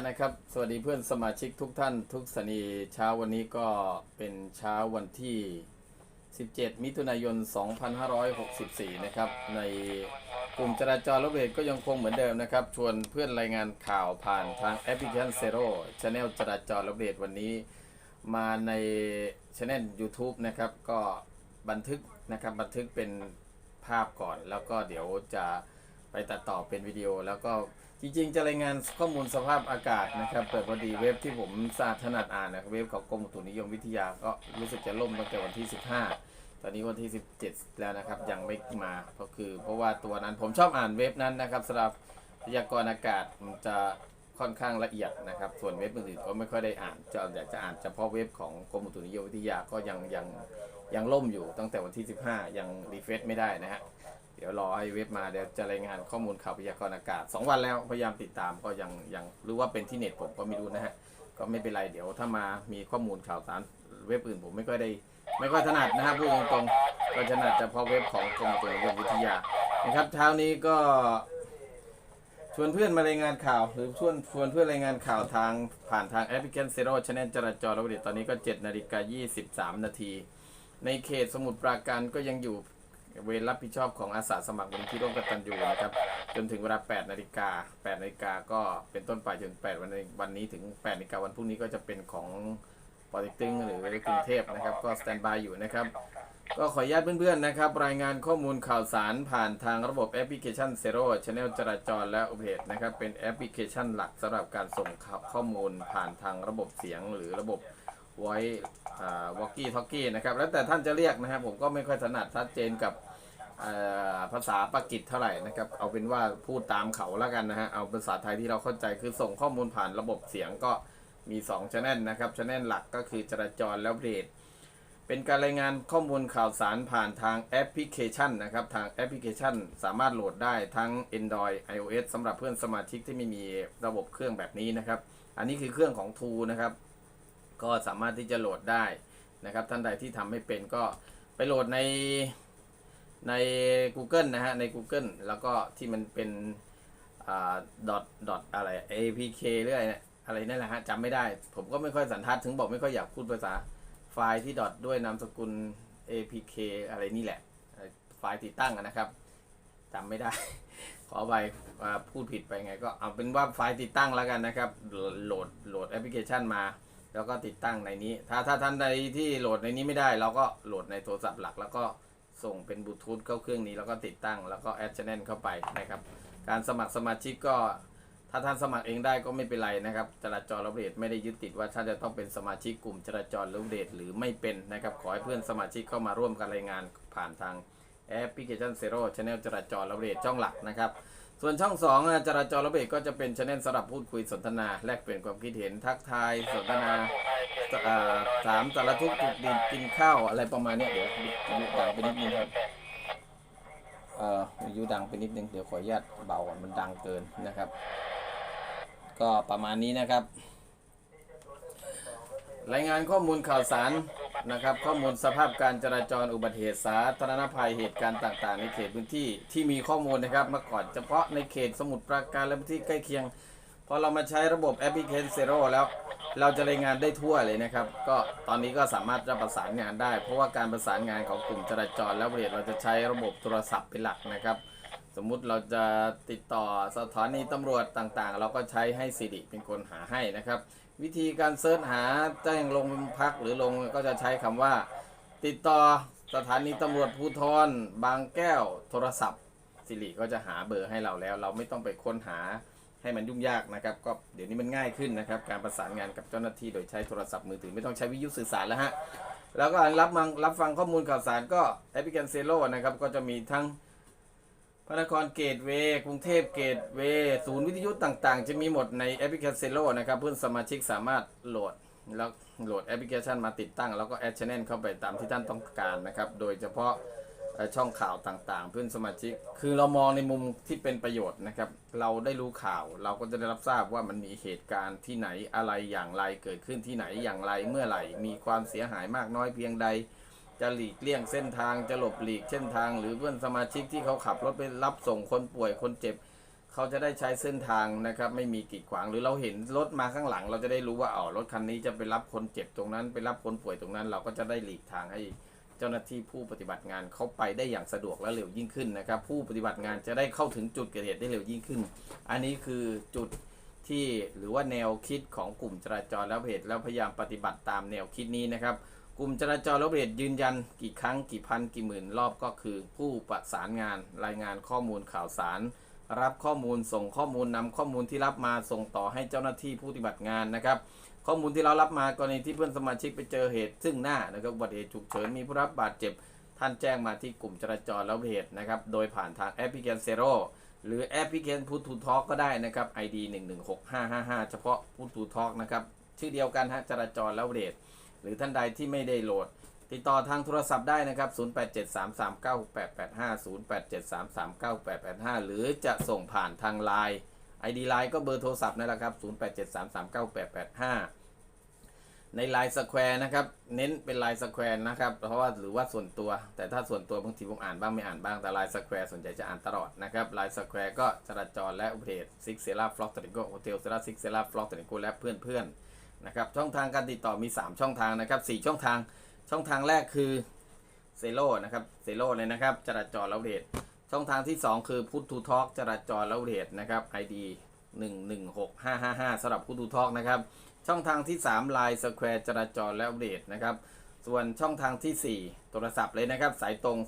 ตนะครับ สวัสดีเพื่อนสมาชิกทุกท่าน ทุกสนีเช้าวันนี้ก็เป็นเช้าวันที่ 17 มิถุนายน 2564 นะครับ ในกลุ่มจราจรรถเบรกก็ยังคงเหมือนเดิมนะครับ ชวนเพื่อนรายงานข่าวผ่านทางแอปพลิเคชันเซโร่ช anel จราจรรถเบรกวันนี้ มาในช anel YouTube นะครับ ก็บันทึกนะครับบันทึกเป็นภาพก่อน แล้วก็เดี๋ยวจะไปตัดต่อเป็นวิดีโอแล้วก็ จริงๆ จะรายงานข้อมูลสภาพอากาศนะครับแต่พอดีเว็บที่ผมทราถนัดอ่านนะเว็บของกรมอุตุนิยมวิทยาก็รู้สึกจะล่มตั้งแต่วันที่ 15 ตอนนี้วันที่ 17 แล้วนะครับยังไม่มาก็คือเพราะว่าตัวนั้นผมชอบอ่านเว็บนั้นนะครับสำหรับพยากรณ์อากาศมันจะค่อนข้างละเอียดนะครับ ส่วนเว็บอื่นๆก็ไม่ค่อยได้อ่านจะอยากจะอ่านเฉพาะเว็บของกรมอุตุนิยมวิทยาก็ยังยังยังล่มอยู่ตั้งแต่วันที่ 15 ยังรีเฟซไม่ได้นะฮะ เดี๋ยวรอให้เว็บมาเดี๋ยวจะรายงานข้อมูลข่าวพยากรณ์อากาศ 2 วันแล้วพยายามติดตามก็ยังยังหรือว่าเป็นที่เน็ตผมก็ไม่รู้นะฮะก็ไม่เป็นไรเดี๋ยวถ้ามามีข้อมูลข่าวสารเว็บอื่นผมไม่ค่อยได้ ไม่ค่อยถนัดนะฮะพูดตรงๆก็ถนัดเฉพาะเว็บของกรมอุตุนิยมวิทยานะครับเช้านี้ก็ชวนเพื่อนมารายงานข่าวหรือชวนชวนเพื่อนรายงานข่าวทางผ่านทางแอปพลิเคชันเซโร่ชแนลจราจรระเบิดตอนนี้ก็7นาฬิกา23 นาที ในเขตสมุทรปราการก็ยังอยู่ เวรรับผิดชอบของอาสาสมัครมูลที่ร่วมกตันยูนะครับ จนถึงเวลา 8 นาฬิกา 8 นาฬิกาก็เป็นต้นไปจน 8 วันนี้วันนี้ถึง 8 นาฬิกาวันพรุ่งนี้ก็จะเป็นของปอติตึงหรือกรุงเทพนะครับ ก็สแตนบายอยู่นะครับ ก็ขออนุญาตเพื่อนๆนะครับ รายงานข้อมูลข่าวสารผ่านทางระบบแอปพลิเคชัน Zero Channel จราจรและอุบัติเหตุนะครับ เป็นแอปพลิเคชันหลักสำหรับการส่งข้อมูลผ่านทางระบบเสียงหรือระบบไวอกกี้ท็อกกี้นะครับแล้วแต่ท่านจะเรียกนะครับผมก็ไม่ค่อยถนัดชัดเจนกับภาษาปากีสเท่าไหร่นะครับเอาเป็นว่าพูดตามเขาแล้วกันนะฮะเอาภาษาไทยที่เราเข้าใจคือส่งข้อมูลผ่านระบบเสียงก็มี2 channel นะครับช anel หลักก็คือจราจรแล้วเบรดเป็นการรายงานข้อมูลข่าวสารผ่านทางแอปพลิเคชันนะครับทางแอปพลิเคชันสามารถโหลดได้ทั้ง Android iOS สำหรับเพื่อนสมาชิกที่ไม่มีระบบเครื่องแบบนี้นะครับ อันนี้คือเครื่องของ t ูนะครับ ก็สามารถที่จะโหลดได้นะครับ ท่านใดที่ทำไม่เป็นก็ไปโหลดในใน Google นะฮะใน Google แล้วก็ที่มันเป็นอ่า dot dot อะไร apk เรื่อยเนี่ยอะไรนั่นแหละฮะจำไม่ได้ ผมก็ไม่ค่อยสันทัดถึงบอกไม่ค่อยอยากพูดภาษาไฟล์ที่ dot ด้วยนามสกุล apk อะไรนี่แหละ ไฟล์ติดตั้งนะครับจำไม่ได้ ขอไปพูดผิดไปไงก็เอาเป็นว่าไฟล์ติดตั้งแล้วกันนะครับ โหลดโหลดแอปพลิเคชันมา แล้วก็ติดตั้งในนี้ ถ้าถ้าท่านใดที่โหลดในนี้ไม่ได้ เราก็โหลดในโทรศัพท์หลัก แล้วก็ส่งเป็นบลูทูธเข้าเครื่องนี้แล้วก็ติดตั้งแล้วก็แอดชแนลเข้าไปนะครับ การสมัครสมาชิกก็ถ้าท่านสมัครเองได้ก็ไม่เป็นไรนะครับ จราจรระเบิดไม่ได้ยึดติดว่าท่านจะต้องเป็นสมาชิกกลุ่มจราจรระเบิดหรือไม่เป็นนะครับ ขอให้เพื่อนสมาชิกเข้ามาร่วมกันรายงานผ่านทาง แอปพลิเคชันเซโร่ชแนลจราจรระเบิดช่องหลักนะครับ ส่วนช่อง2อะจราจรระเบิดก็จะเป็นชแนลสำหรับพูดคุยสนทนา แลกเปลี่ยนความคิดเห็นทักทายสนทนาอ่ามสารทุกข์ถูกดินกินข้าวอะไรประมาณเนี้ยเดี๋ยวยุดังไปนิดนึงครับเอ่อวิทยุดังไปนิดนึงเดี๋ยวขออนุญาตเบาก่อนมันดังเกินนะครับ ก็ประมาณนี้นะครับ รายงานข้อมูลข่าวสาร นะครับ ข้อมูลสภาพการจราจรอุบัติเหตุสาธารณภัยเหตุการณ์ต่าง ๆ ในเขตพื้นที่ที่มีข้อมูลนะครับมื่อก่อนเฉพาะในเขตสมุทรปราการและพื้นที่ใกล้เคียงพอเรามาใช้ระบบแอปพลิเคชันเซโร่แล้ว เราจะรายงานได้ทั่วเลยนะครับ ก็ตอนนี้ก็สามารถจะประสานงานได้ เพราะว่าการประสานงานของกลุ่มจราจร และบริเวณเราจะใช้ระบบโทรศัพท์เป็นหลักนะครับ สมมุติเราจะติดต่อสถานีตำรวจต่างๆ เราก็ใช้ให้สิริเป็นคนหาให้นะครับ วิธีการเสิร์ชหาแจ้งลงพักหรือลงก็จะใช้คำว่า ติดต่อสถานีตำรวจภูธรบางแก้วโทรศัพท์สิริก็จะหาเบอร์ให้เราแล้ว เราไม่ต้องไปค้นหาให้มันยุ่งยากนะครับ ก็เดี๋ยวนี้มันง่ายขึ้นนะครับ การประสานงานกับเจ้าหน้าที่โดยใช้โทรศัพท์มือถือไม่ต้องใช้วิทยุสื่อสารแล้วฮะแล้วก็รับฟังรับฟังข้อมูลข่าวสารก็แอปพลิเคชันเซโลนะครับก็จะมีทั้ง ระนครเกตเวย์กรุงเทพเกตเวย์ศูนย์วิทยุต่างๆ จะมีหมดในแอปพลิเคชันโลนะครับ เพื่อนสมาชิกสามารถโหลดแล้วโหลดแอปพลิเคชันมาติดตั้ง แล้วก็แอดชแนลเข้าไปตามที่ท่านต้องการนะครับ โดยเฉพาะช่องข่าวต่างๆ เพื่อนสมาชิก คือเรามองในมุมที่เป็นประโยชน์นะครับ เราได้รู้ข่าวเราก็จะได้รับทราบว่ามันมีเหตุการณ์ที่ไหนอะไรอย่างไรเกิดขึ้นที่ไหนอย่างไรเมื่อไหร่ มีความเสียหายมากน้อยเพียงใด จะหลีกเลี่ยงเส้นทางจะหลบหลีกเส้นทาง หรือเพื่อนสมาชิกที่เขาขับรถไปรับส่งคนป่วยคนเจ็บ เขาจะได้ใช้เส้นทางนะครับ ไม่มีกีดขวางหรือเราเห็นรถมาข้างหลัง เราจะได้รู้ว่าอ๋อรถคันนี้จะไปรับคนเจ็บตรงนั้น ไปรับคนป่วยตรงนั้น เราก็จะได้หลีกทางให้เจ้าหน้าที่ผู้ปฏิบัติงานเข้าไปได้อย่างสะดวกและเร็วยิ่งขึ้นนะครับ ผู้ปฏิบัติงานจะได้เข้าถึงจุดเกิดเหตุได้เร็วยิ่งขึ้น อันนี้คือจุดที่หรือว่าแนวคิดของกลุ่มจราจรและเหตุแล้วพยายามปฏิบัติตามแนวคิดนี้นะครับ กลุ่มจราจรและเหตุยืนยันกี่ครั้งกี่พันกี่หมื่นรอบก็คือ ผู้ประสานงานรายงานข้อมูลข่าวสาร รับข้อมูลส่งข้อมูลนำข้อมูลที่รับมาส่งต่อให้เจ้าหน้าที่ผู้ปฏิบัติงานนะครับ ข้อมูลที่เรารับมากรณีที่เพื่อนสมาชิกไปเจอเหตุ ซึ่งหน้านะครับอุบัติเหตุฉุกเฉินมีผู้รับบาดเจ็บ ท่านแจ้งมาที่กลุ่มจราจรและเหตุนะครับโดยผ่านทางแอปพลิเคชันเซโรหรือแอปพลิเคชันพูทูทอก็ได้นะครับ ID 1 1 6 5 5 5 เฉพาะพูทูทอนะครับชื่อเดียวกันฮะจราจรและเหตุ หรือท่านใดที่ไม่ได้โหลด ติดต่อทางโทรศัพท์ได้นะครับ 0873396885หรือจะส่งผ่านทางไลน์ ID ไลน์ก็เบอร์โทรศัพท์นั่นแหละครับ 0873398885 ในไลน์สแควร์นะครับ เน้นเป็นไลน์สแควร์นะครับ เพราะว่าหรือว่าส่วนตัว แต่ถ้าส่วนตัวบางทีผมอ่านบ้างไม่อ่านบ้าง แต่ไลน์สแควร์ส่วนใหญ่จะอ่านตลอดนะครับไลน์สแควร์ก็จราจรและอุบัติเหตุซิกเซล่าฟล็อกตริโกโฮเทลเซล่าซิกเซล่าฟล็อกตริโกและเพื่อนๆ นะครับช่องทางการติดต่อมี 3 ช่องทางนะครับ4ช่องทางช่องทางแรกคือเซโลนะครับเซโลเลยนะครับ จราจรและอุบัติเหตุช่องทางที่ 2 คือพุททูทอกจราจรและอุบัติเหตุนะครับ ID 116555สำหรับพุททูทอกนะครับช่องทางที่3 Line Square จราจรและอัปเดตนะครับส่วนช่องทางทีสี่ 4 โทรศัพท์เลยนะครับ สายตรง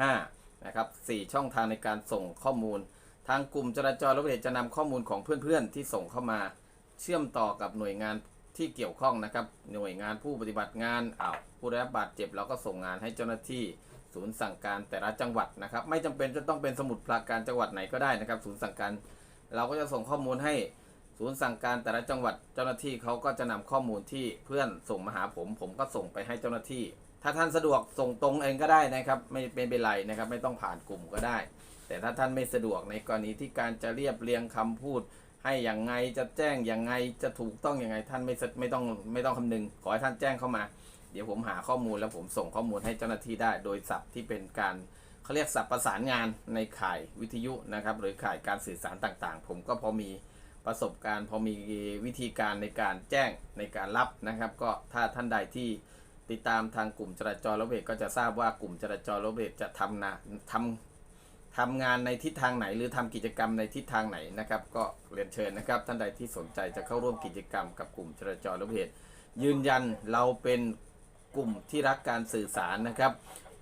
0873398885 นะครับ 4 ช่องทางในการส่งข้อมูล ทางกลุ่มจราจรและอัปเดจะนำข้อมูลของเพื่อนๆ ที่ส่งเข้ามา เชื่อมต่อกับหน่วยงานที่เกี่ยวข้องนะครับ หน่วยงานผู้ปฏิบัติงานอ้าวผู้ได้รับบาดเจ็บเราก็ส่งงานให้เจ้าหน้าที่ศูนย์สั่งการแต่ละจังหวัดนะครับ ไม่จำเป็นจะต้องเป็นสมุดปราการจังหวัดไหนก็ได้นะครับ ศูนย์สั่งการเราก็จะส่งข้อมูลให้ศูนย์สั่งการแต่ละจังหวัด เจ้าหน้าที่เขาก็จะนำข้อมูลที่เพื่อนส่งมาหาผม ผมก็ส่งไปให้เจ้าหน้าที่ ถ้าท่านสะดวกส่งตรงเองก็ได้นะครับ ไม่เป็นเป็นไรนะครับ ไม่ต้องผ่านกลุ่มก็ได้ แต่ถ้าท่านไม่สะดวกในกรณีที่การจะเรียบเรียงคำพูด ให้อย่างไงจะแจ้งอย่างไงจะถูกต้องอย่างไงท่านไม่ไม่ต้องไม่ต้องคำนึง ขอให้ท่านแจ้งเข้ามา เดี๋ยวผมหาข้อมูลแล้วผมส่งข้อมูลให้เจ้าหน้าที่ได้ โดยศัพท์ที่เป็นการเขาเรียกศัพท์ประสานงานในข่ายวิทยุนะครับหรือข่ายการสื่อสารต่างๆ ผมก็พอมีประสบการณ์ พอมีวิธีการในการแจ้งในการรับนะครับ ก็ถ้าท่านใดที่ติดตามทางกลุ่มจราจรรถเบรกก็จะทราบว่ากลุ่มจราจรรถเบรกจะทำนาทำ ทำงานในทิศทางไหน หรือทำกิจกรรมในทิศทางไหนนะครับ ก็เรียนเชิญนะครับ ท่านใดที่สนใจจะเข้าร่วมกิจกรรมกับกลุ่มจราจรรถเบรกยืนยันเราเป็นกลุ่มที่รักการสื่อสารนะครับ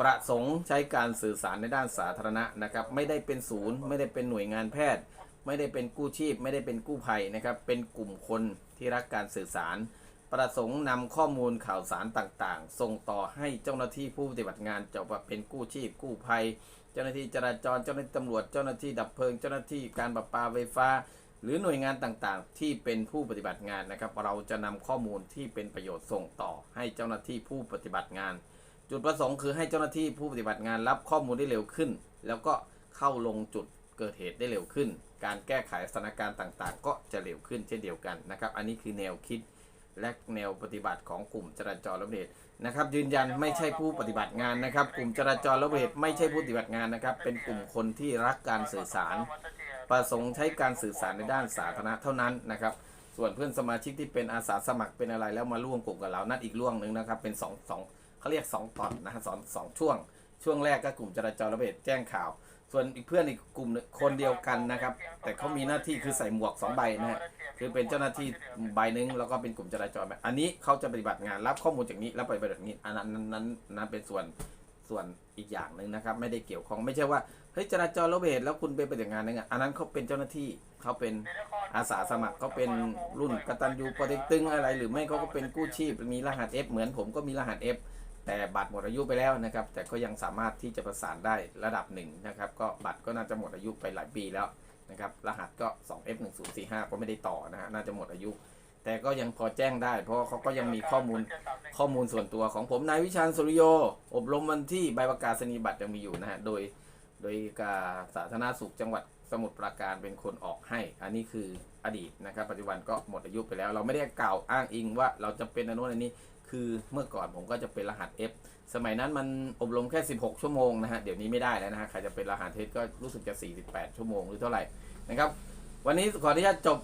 ประสงค์ใช้การสื่อสารในด้านสาธารณะนะครับ ไม่ได้เป็นศูนย์ ไม่ได้เป็นหน่วยงานแพทย์ ไม่ได้เป็นกู้ชีพ ไม่ได้เป็นกู้ภัยนะครับ เป็นกลุ่มคนที่รักการสื่อสาร ประสงค์นำข้อมูลข่าวสารต่างๆ ส่งต่อให้เจ้าหน้าที่ผู้ปฏิบัติงานจะว่าเป็นกู้ชีพกู้ภัย เจ้าหน้าที่จราจรเจ้าหน้าที่ตำรวจเจ้าหน้าที่ดับเพลิง เจ้าหน้าที่การประปาไฟฟ้า หรือหน่วยงานต่างๆ ที่เป็นผู้ปฏิบัติงานนะครับ เราจะนำข้อมูลที่เป็นประโยชน์ส่งต่อให้เจ้าหน้าที่ผู้ปฏิบัติงาน จุดประสงค์คือให้เจ้าหน้าที่ผู้ปฏิบัติงานรับข้อมูลได้เร็วขึ้น แล้วก็เข้าลงจุดเกิดเหตุได้เร็วขึ้น การแก้ไขสถานการณ์ต่างๆ ก็จะเร็วขึ้นเช่นเดียวกันนะครับ อันนี้คือแนวคิด และแนวปฏิบัติของกลุ่มจราจรและเหตุนะครับยืนยันไม่ใช่ผู้ปฏิบัติงานนะครับ กลุ่มจราจรและเหตุไม่ใช่ผู้ปฏิบัติงานนะครับ เป็นกลุ่มคนที่รักการสื่อสาร ประสงค์ใช้การสื่อสารในด้านสาธารณะเท่านั้นนะครับ ส่วนเพื่อนสมาชิกที่เป็นอาสาสมัครเป็นอะไรแล้วมาร่วมกลุ่มกับเรานั่นอีกร่วงหนึ่งนะครับ เป็นสองสองเขาเรียกสองตอนนะฮะสองสองช่วง ช่วงแรกก็กลุ่มจราจรระเบิดแจ้งข่าว ส่วนอีกเพื่อนอีกกลุ่มคนเดียวกันนะครับ แต่เขามีหน้าที่คือใส่หมวกสองใบนะฮะคือเป็นเจ้าหน้าที่ใบหนึ่งแล้วก็เป็นกลุ่มจราจรแบบอันนี้เขาจะปฏิบัติงานรับข้อมูลจากนี้แล้วไปปฏิบัตินี้อันนั้นนั้นนั้นเป็นส่วนส่วนอีกอย่างหนึ่งนะครับ ไม่ได้เกี่ยวข้องไม่ใช่ว่าเฮ้ยจราจรระเบิดแล้วคุณไปปฏิบัติงานนึงอะอันนั้นเขาเป็นเจ้าหน้าที่เขาเป็นอาสาสมัครเขาเป็นรุ่นกตัญญูปอเต็กตึงอะไร หรือไม่เขาก็เป็นกู้ชีพมีรหัส F เหมือนผมก็มีรหัส F แต่บัตรหมดอายุไปแล้วนะครับ แต่ก็ยังสามารถที่จะประสานได้ระดับหนึ่งนะครับ ก็บัตรก็น่าจะหมดอายุไปหลายปีแล้วนะครับ รหัสก็ 2F 1 0 4 5 ก็ไม่ได้ต่อนะฮะ น่าจะหมดอายุ แต่ก็ยังพอแจ้งได้ เพราะเขาก็ยังมีข้อมูลข้อมูลส่วนตัวของผมนายวิชาญสุริโย อบรมวันที่ใบประกาศนียบัตรยังมีอยู่นะฮะ โดย โดยการสาธารณสุขจังหวัด มุทรปราการเป็นคนออกให้ อันนี้คืออดีตนะครับ ปัจจุบันก็หมดอายุไปแล้ว เราไม่ได้กล่าวอ้างอิงว่าเราจะเป็นอนนุนอันนี้ คือเมื่อก่อนผมก็จะเป็นรหัส F สมัยนั้นมันอบรมแค่ 16 ชั่วโมงนะฮะ เดี๋ยวนี้ไม่ได้แล้วนะฮะ ใครจะเป็นรหัสเทสก็รู้สึกจะ 48 ชั่วโมงหรือเท่าไหร่นะครับ วันนี้ขออนุญาตจบ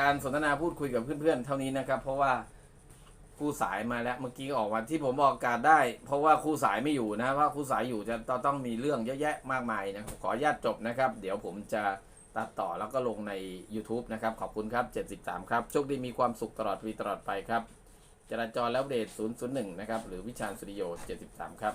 การสนทนาพูดคุยกับเพื่อนๆเท่านี้นะครับ เพราะว่า ครูสายมาแล้วเมื่อกี้ออกวันที่ผมออกอากาศได้ เพราะว่าครูสายไม่อยู่นะเพราะครูสายอยู่จะต้องมีเรื่องเยอะแยะมากมายนะครับขออนุญาตจบนะครับ เดี๋ยวผมจะตัดต่อแล้วก็ลงใน YouTube นะครับ ขอบคุณครับ 73 ครับโชคดีมีความสุขตลอดปีตลอดไปครับ จราจรแล้วเดท001 นะครับ หรือวิชาสุริโย 73 ครับ